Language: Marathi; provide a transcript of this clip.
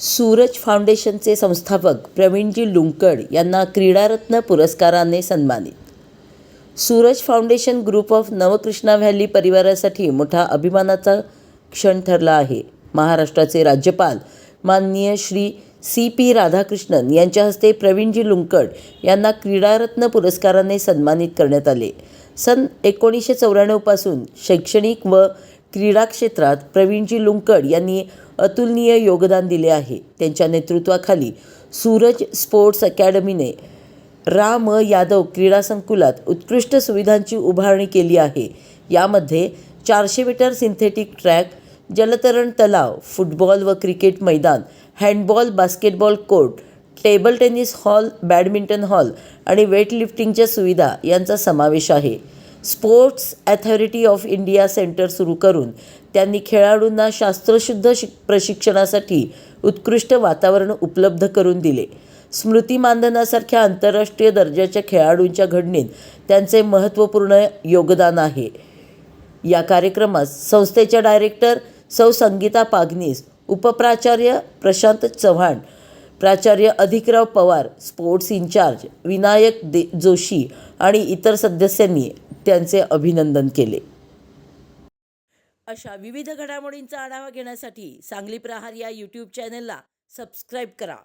सूरज फाउंडेशनचे संस्थापक प्रवीणजी लुंकड यांना क्रीडारत्न पुरस्काराने सन्मानित. Suraj foundation group of Navkrishna valley परिवारासाठी मोठा अभिमानाचा क्षण ठरला आहे. महाराष्ट्राचे राज्यपाल माननीय श्री सी पी राधाकृष्णन यांच्या हस्ते प्रवीणजी लुंकड यांना क्रीडारत्न पुरस्काराने सन्मानित करण्यात आले. सन एकोणीसशे चौऱ्याण्णवपासून शैक्षणिक व क्रीडा क्षेत्रात प्रवीणजी लुंकड यांनी अतुलनीय योगदान दिले आहे. त्यांच्या नेतृत्वाखाली सूरज स्पोर्ट्स अकॅडमीने राम यादव क्रीडा संकुलात उत्कृष्ट सुविधांची उभारणी केली आहे. यामध्ये चारशे मीटर सिंथेटिक ट्रॅक जलतरण तलाव फुटबॉल व क्रिकेट मैदान handball basketball court table tennis hall badminton hall आणि वेटलिफ्टिंगच्या सुविधा यांचा समावेश आहे. Sports authority of India centre सुरू करून त्यांनी खेळाडूंना शास्त्रशुद्ध शिक प्रशिक्षणासाठी उत्कृष्ट वातावरण उपलब्ध करून दिले. स्मृती मानधनासारख्या आंतरराष्ट्रीय दर्जाच्या खेळाडूंच्या घडणीत त्यांचे महत्त्वपूर्ण योगदान आहे. या कार्यक्रमात संस्थेच्या डायरेक्टर सौ संगीता पागनीस उपप्राचार्य प्रशांत चव्हाण प्राचार्य अधिकराव पवार स्पोर्ट्स इन्चार्ज विनायक दे जोशी आणि इतर सदस्यांनी त्यांचे अभिनंदन केले. अशा विविध घडामोडींचा आढावा घेण्यासाठी सांगली प्रहार या यूट्यूब चॅनलला सबस्क्राईब करा.